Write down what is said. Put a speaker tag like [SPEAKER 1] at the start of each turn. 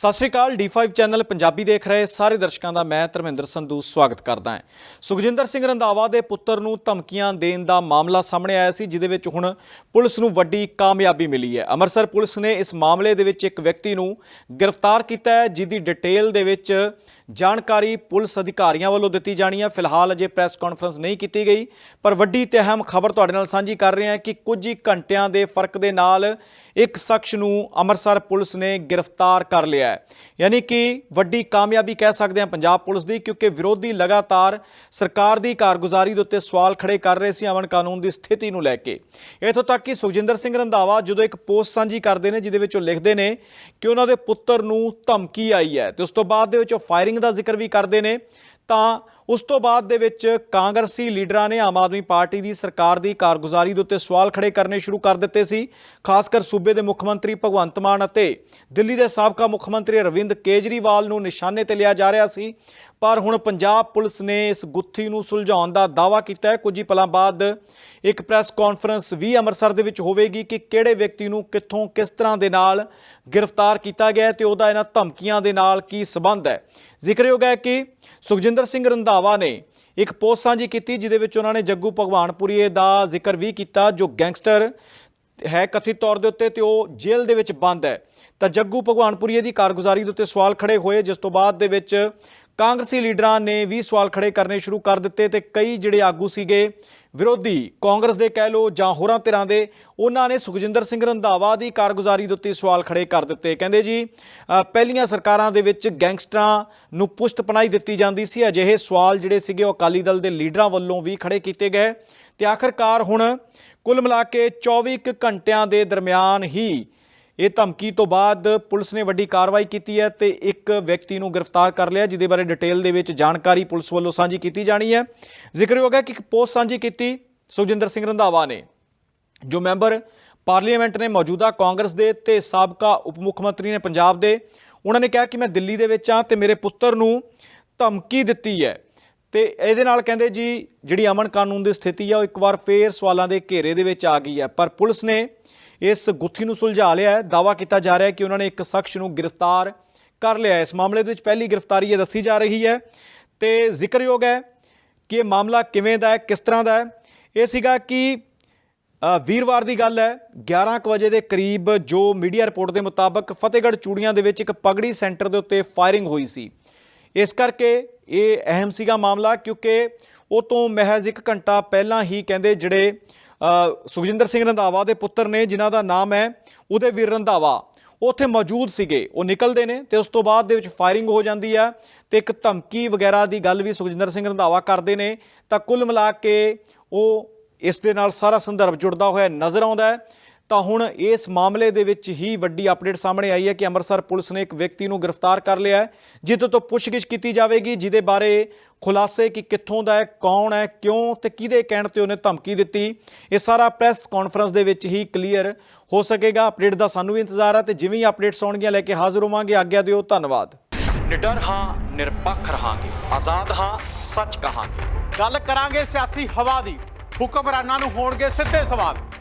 [SPEAKER 1] ਸਤਿ ਸ਼੍ਰੀ ਅਕਾਲ D5 channel Punjabi ਦੇਖ ਰਹੇ ਸਾਰੇ ਦਰਸ਼ਕਾਂ ਦਾ ਮੈਂ ਧਰਮਿੰਦਰ ਸੰਧੂ ਸਵਾਗਤ ਕਰਦਾ ਹਾਂ। ਸੁਖਜਿੰਦਰ ਸਿੰਘ ਰੰਧਾਵਾ ਦੇ ਪੁੱਤਰ ਨੂੰ ਧਮਕੀਆਂ ਦੇਣ ਦਾ ਮਾਮਲਾ ਸਾਹਮਣੇ ਆਇਆ ਸੀ, ਜਿਹਦੇ ਵਿੱਚ ਹੁਣ ਪੁਲਿਸ ਨੂੰ ਵੱਡੀ ਕਾਮਯਾਬੀ ਮਿਲੀ ਹੈ। ਅੰਮ੍ਰਿਤਸਰ ਪੁਲਿਸ ਨੇ ਇਸ ਮਾਮਲੇ ਦੇ ਵਿੱਚ ਇੱਕ ਵਿਅਕਤੀ ਨੂੰ ਗ੍ਰਿਫਤਾਰ ਕੀਤਾ ਹੈ, ਜਿਹਦੀ ਡਿਟੇਲ ਦੇ ਵਿੱਚ ਜਾਣਕਾਰੀ ਪੁਲਿਸ ਅਧਿਕਾਰੀਆਂ ਵੱਲੋਂ ਦਿੱਤੀ ਜਾਣੀ ਹੈ। ਫਿਲਹਾਲ ਅਜੇ ਪ੍ਰੈਸ ਕਾਨਫਰੰਸ ਨਹੀਂ ਕੀਤੀ ਗਈ, ਪਰ ਵੱਡੀ ਤੇ ਅਹਿਮ ਖਬਰ ਤੁਹਾਡੇ ਨਾਲ ਸਾਂਝੀ ਕਰ ਰਹੇ ਹਾਂ ਕਿ ਕੁਝ ਹੀ ਘੰਟਿਆਂ ਦੇ ਫ਼ਰਕ ਦੇ ਨਾਲ ਇੱਕ ਸ਼ਖਸ ਨੂੰ ਅੰਮ੍ਰਿਤਸਰ ਪੁਲਿਸ ਨੇ ਗ੍ਰਿਫਤਾਰ ਕਰ ਲਿਆ ਹੈ। ਯਾਨੀ ਕਿ ਵੱਡੀ ਕਾਮਯਾਬੀ ਕਹਿ ਸਕਦੇ ਹਾਂ ਪੰਜਾਬ ਪੁਲਿਸ ਦੀ, ਕਿਉਂਕਿ ਵਿਰੋਧੀ ਲਗਾਤਾਰ ਸਰਕਾਰ ਦੀ ਕਾਰਗੁਜ਼ਾਰੀ ਦੇ ਉੱਤੇ ਸਵਾਲ ਖੜੇ ਕਰ ਰਹੇ ਸੀ ਅਮਨ ਕਾਨੂੰਨ ਦੀ ਸਥਿਤੀ ਨੂੰ ਲੈ ਕੇ। ਇਥੋਂ ਤੱਕ ਕਿ ਸੁਖਜਿੰਦਰ ਸਿੰਘ ਰੰਧਾਵਾ ਜਦੋਂ ਇੱਕ ਪੋਸਟ ਸਾਂਝੀ ਕਰਦੇ ਨੇ, ਜਿਹਦੇ ਵਿੱਚ ਉਹ ਲਿਖਦੇ ਨੇ ਕਿ ਉਹਨਾਂ ਦੇ ਪੁੱਤਰ ਨੂੰ ਧਮਕੀ ਆਈ ਹੈ ਤੇ ਉਸ ਤੋਂ ਬਾਅਦ ਦੇ ਵਿੱਚ ਉਹ ਫਾਇਰਿੰਗ ਦਾ ਜ਼ਿਕਰ ਵੀ ਕਰਦੇ ਨੇ, ਤਾਂ ਉਸ ਤੋਂ ਬਾਅਦ ਦੇ ਵਿੱਚ ਕਾਂਗਰਸੀ ਲੀਡਰਾਂ ਨੇ ਆਮ ਆਦਮੀ ਪਾਰਟੀ ਦੀ ਸਰਕਾਰ ਦੀ ਕਾਰਗੁਜ਼ਾਰੀ ਦੇ ਉੱਤੇ ਸਵਾਲ ਖੜੇ ਕਰਨੇ ਸ਼ੁਰੂ ਕਰ ਦਿੱਤੇ ਸੀ। ਖਾਸ ਕਰ ਸੂਬੇ ਦੇ ਮੁੱਖ ਮੰਤਰੀ ਭਗਵੰਤ ਮਾਨ ਅਤੇ ਦਿੱਲੀ ਦੇ ਸਾਬਕਾ ਮੁੱਖ ਮੰਤਰੀ ਅਰਵਿੰਦ ਕੇਜਰੀਵਾਲ ਨੂੰ ਨਿਸ਼ਾਨੇ ਤੇ ਲਿਆ ਜਾ ਰਿਹਾ ਸੀ। ਪਰ ਹੁਣ ਪੰਜਾਬ ਪੁਲਿਸ ਨੇ ਇਸ ਗੁੱਥੀ ਨੂੰ ਸੁਲਝਾਉਣ ਦਾ ਦਾਅਵਾ ਕੀਤਾ ਹੈ। ਕੁਝ ਹੀ ਪਲਾਂ ਬਾਅਦ ਇੱਕ ਪ੍ਰੈਸ ਕਾਨਫਰੰਸ ਵੀ ਅੰਮ੍ਰਿਤਸਰ ਦੇ ਵਿੱਚ ਹੋਵੇਗੀ ਕਿ ਕਿਹੜੇ ਵਿਅਕਤੀ ਨੂੰ ਕਿੱਥੋਂ ਕਿਸ ਤਰ੍ਹਾਂ ਦੇ ਨਾਲ ਗ੍ਰਿਫਤਾਰ ਕੀਤਾ ਗਿਆ ਹੈ ਤੇ ਉਹਦਾ ਇਹਨਾਂ ਧਮਕੀਆਂ ਦੇ ਨਾਲ ਕੀ ਸਬੰਧ ਹੈ। ਜ਼ਿਕਰਯੋਗ ਹੈ ਕਿ ਸੁਖਜਿੰਦਰ ਸਿੰਘ ਰੰਧਾਵਾ ਨੇ ਇੱਕ ਪੋਸਟ ਸਾਂਝੀ ਕੀਤੀ ਜਿਹਦੇ ਵਿੱਚ ਉਹਨਾਂ ਨੇ ਜੱਗੂ ਭਗਵਾਨਪੁਰੀਏ ਦਾ ਜ਼ਿਕਰ ਵੀ ਕੀਤਾ, ਜੋ ਗੈਂਗਸਟਰ ਹੈ ਕਥਿਤ ਤੌਰ ਦੇ ਉੱਤੇ ਤੇ ਉਹ ਜੇਲ੍ਹ ਦੇ ਵਿੱਚ ਬੰਦ ਹੈ। ਤਾਂ ਜੱਗੂ ਭਗਵਾਨਪੁਰੀਏ ਦੀ ਕਾਰਗੁਜ਼ਾਰੀ ਦੇ ਉੱਤੇ ਸਵਾਲ ਖੜੇ ਹੋਏ, ਜਿਸ ਤੋਂ ਬਾਅਦ ਦੇ ਵਿੱਚ ਕਾਂਗਰਸੀ ਲੀਡਰਾਂ ਨੇ ਵੀ ਸਵਾਲ ਖੜੇ ਕਰਨੇ ਸ਼ੁਰੂ ਕਰ ਦਿੱਤੇ ਤੇ ਕਈ ਜਿਹੜੇ ਆਗੂ ਸੀਗੇ ਵਿਰੋਧੀ ਕਾਂਗਰਸ ਦੇ ਕਹਿ ਲੋ ਜਾਂ ਹੋਰਾਂ ਧਿਰਾਂ ਦੇ, ਉਹਨਾਂ ਨੇ ਸੁਖਜਿੰਦਰ ਸਿੰਘ ਰੰਧਾਵਾ ਦੀ ਕਾਰਗੁਜ਼ਾਰੀ ਦੇ ਉੱਤੇ ਸਵਾਲ ਖੜੇ ਕਰ ਦਿੱਤੇ। ਕਹਿੰਦੇ ਜੀ ਪਹਿਲੀਆਂ ਸਰਕਾਰਾਂ ਦੇ ਵਿੱਚ ਗੈਂਗਸਟਰਾਂ ਨੂੰ ਪੁਸ਼ਤ ਪਨਾਈ ਦਿੱਤੀ ਜਾਂਦੀ ਸੀ। ਅਜਿਹੇ ਸਵਾਲ ਜਿਹੜੇ ਸੀਗੇ ਉਹ ਅਕਾਲੀ ਦਲ ਦੇ ਲੀਡਰਾਂ ਵੱਲੋਂ ਵੀ ਖੜੇ ਕੀਤੇ ਗਏ। ਤੇ ਆਖਰਕਾਰ ਹੁਣ ਕੁੱਲ ਮਿਲਾ ਕੇ 24 ਕੁ ਘੰਟਿਆਂ ਦੇ ਦਰਮਿਆਨ ਹੀ ਇਹ ਧਮਕੀ ਤੋਂ ਬਾਅਦ ਪੁਲਿਸ ਨੇ ਵੱਡੀ ਕਾਰਵਾਈ ਕੀਤੀ ਹੈ ਤੇ ਇੱਕ ਵਿਅਕਤੀ ਨੂੰ ਗ੍ਰਿਫਤਾਰ ਕਰ ਲਿਆ, ਜਿਹਦੇ ਬਾਰੇ ਡਿਟੇਲ ਦੇ ਵਿੱਚ ਜਾਣਕਾਰੀ ਪੁਲਿਸ ਵੱਲੋਂ ਸਾਂਝੀ ਕੀਤੀ ਜਾਣੀ ਹੈ। ਜ਼ਿਕਰਯੋਗ ਹੈ ਕਿ ਇੱਕ ਪੋਸਟ ਸਾਂਝੀ ਕੀਤੀ ਸੁਖਜਿੰਦਰ ਸਿੰਘ ਰੰਧਾਵਾ ਨੇ, ਜੋ ਮੈਂਬਰ ਪਾਰਲੀਮੈਂਟ ਨੇ ਮੌਜੂਦਾ ਕਾਂਗਰਸ ਦੇ ਤੇ ਸਾਬਕਾ ਉਪ ਮੁੱਖ ਮੰਤਰੀ ਨੇ ਪੰਜਾਬ ਦੇ, ਉਹਨਾਂ ਨੇ ਕਿਹਾ ਕਿ ਮੈਂ ਦਿੱਲੀ ਦੇ ਵਿੱਚ ਆ ਤੇ ਮੇਰੇ ਪੁੱਤਰ ਨੂੰ ਧਮਕੀ ਦਿੱਤੀ ਹੈ। ਤੇ ਇਹਦੇ ਨਾਲ ਕਹਿੰਦੇ ਜੀ, ਜਿਹੜੀ ਅਮਨ ਕਾਨੂੰਨ ਦੀ ਸਥਿਤੀ ਆ, ਉਹ ਇੱਕ ਵਾਰ ਫੇਰ ਸਵਾਲਾਂ ਦੇ ਘੇਰੇ ਦੇ ਵਿੱਚ ਆ ਗਈ ਹੈ। ਪਰ ਪੁਲਿਸ ਨੇ ਇਸ ਗੁੱਥੀ ਨੂੰ ਸੁਲਝਾ ਲਿਆ ਹੈ। ਦਾਵਾ ਕੀਤਾ ਜਾ ਰਿਹਾ ਹੈ ਕਿ ਉਹਨਾਂ ਨੇ ਇੱਕ ਸ਼ਖਸ ਨੂੰ ਗ੍ਰਿਫਤਾਰ ਕਰ ਲਿਆ ਹੈ। ਇਸ ਮਾਮਲੇ ਦੇ ਵਿੱਚ ਪਹਿਲੀ ਗ੍ਰਿਫਤਾਰੀ ਇਹ ਦੱਸੀ ਜਾ ਰਹੀ ਹੈ ਤੇ ਜ਼ਿਕਰਯੋਗ ਹੈ ਕਿ ਇਹ ਮਾਮਲਾ ਕਿਵੇਂ ਦਾ ਹੈ, ਕਿਸ ਤਰ੍ਹਾਂ ਦਾ ਹੈ। ਇਹ ਸੀਗਾ ਕਿ ਵੀਰਵਾਰ ਦੀ ਗੱਲ ਹੈ। 11 ਕੁ ਵਜੇ ਦੇ ਕਰੀਬ ਜੋ ਮੀਡੀਆ ਰਿਪੋਰਟ ਦੇ ਮੁਤਾਬਕ ਫਤਿਹਗੜ੍ਹ ਚੂੜੀਆਂ ਦੇ ਵਿੱਚ ਇੱਕ ਪਗੜੀ ਸੈਂਟਰ ਦੇ ਉੱਤੇ ਫਾਇਰਿੰਗ ਹੋਈ ਸੀ। ਇਸ ਕਰਕੇ ਇਹ ਅਹਿਮ ਸੀਗਾ ਮਾਮਲਾ ਕਿਉਂਕਿ ਉਹ ਤੋਂ ਮਹਿਜ਼ ਇੱਕ ਘੰਟਾ ਪਹਿਲਾਂ ਹੀ ਕਹਿੰਦੇ ਜਿਹੜੇ ਸੁਖਜਿੰਦਰ ਸਿੰਘ ਰੰਧਾਵਾ ਦੇ ਪੁੱਤਰ ਨੇ, ਜਿਨ੍ਹਾਂ ਦਾ ਨਾਮ ਹੈ ਉਦੇ ਵੀਰ ਰੰਧਾਵਾ। ਉਹ ਉੱਥੇ ਮੌਜੂਦ ਸੀਗੇ। ਉਹ ਨਿਕਲਦੇ ਨੇ ਤੇ ਉਸ ਤੋਂ ਬਾਅਦ ਦੇ ਵਿੱਚ ਫਾਇਰਿੰਗ ਹੋ ਜਾਂਦੀ ਹੈ ਤੇ ਇੱਕ ਧਮਕੀ ਵਗੈਰਾ ਦੀ ਗੱਲ ਵੀ ਸੁਖਜਿੰਦਰ ਸਿੰਘ ਰੰਧਾਵਾ ਕਰਦੇ ਨੇ। ਤਾਂ ਕੁੱਲ ਮਿਲਾ ਕੇ ਉਹ ਇਸ ਦੇ ਨਾਲ ਸਾਰਾ ਸੰਦਰਭ ਜੁੜਦਾ ਹੋਇਆ ਨਜ਼ਰ ਆਉਂਦਾ ਹੈ। ਤਾਂ ਹੁਣ ਇਸ ਮਾਮਲੇ ਦੇ ਵਿੱਚ ਹੀ ਵੱਡੀ ਅਪਡੇਟ ਸਾਹਮਣੇ ਆਈ ਹੈ ਕਿ ਅੰਮ੍ਰਿਤਸਰ ਪੁਲਿਸ ਨੇ ਇੱਕ ਵਿਅਕਤੀ ਨੂੰ ਗ੍ਰਿਫਤਾਰ ਕਰ ਲਿਆ ਹੈ ਜਿਹਦੇ ਤੋਂ ਪੁੱਛਗਿੱਛ ਕੀਤੀ ਜਾਵੇਗੀ ਜਿਹਦੇ ਬਾਰੇ ਖੁਲਾਸੇ ਕਿ ਕਿੱਥੋਂ ਦਾ ਹੈ ਕੌਣ ਹੈ ਕਿਉਂ ਤੇ ਕਿਹਦੇ ਕਹਿਣ ਤੇ ਉਹਨੇ ਧਮਕੀ ਦਿੱਤੀ। ਇਹ ਸਾਰਾ ਪ੍ਰੈਸ ਕਾਨਫਰੰਸ ਦੇ ਵਿੱਚ ਹੀ ਕਲੀਅਰ ਹੋ ਸਕੇਗਾ। ਅਪਡੇਟ ਦਾ ਸਾਨੂੰ ਵੀ ਇੰਤਜ਼ਾਰ ਹੈ ਤੇ ਜਿਵੇਂ ਹੀ ਅਪਡੇਟਸ ਆਉਣਗੀਆਂ ਲੈ ਕੇ ਹਾਜ਼ਰ ਹੋਵਾਂਗੇ। ਆਗਿਆ ਦਿਓ ਧੰਨਵਾਦ। ਨਿਡਰ ਹਾਂ ਨਿਰਪੱਖ ਰਹਾਂਗੇ। ਆਜ਼ਾਦ ਹਾਂ ਸੱਚ ਕਹਾਂਗੇ।
[SPEAKER 2] ਗੱਲ ਕਰਾਂਗੇ ਸਿਆਸੀ ਹਵਾ ਦੀ। ਹੁਕਮਰਾਨਾਂ ਨੂੰ ਹੋਣਗੇ ਸਿੱਧੇ ਸਵਾਲ।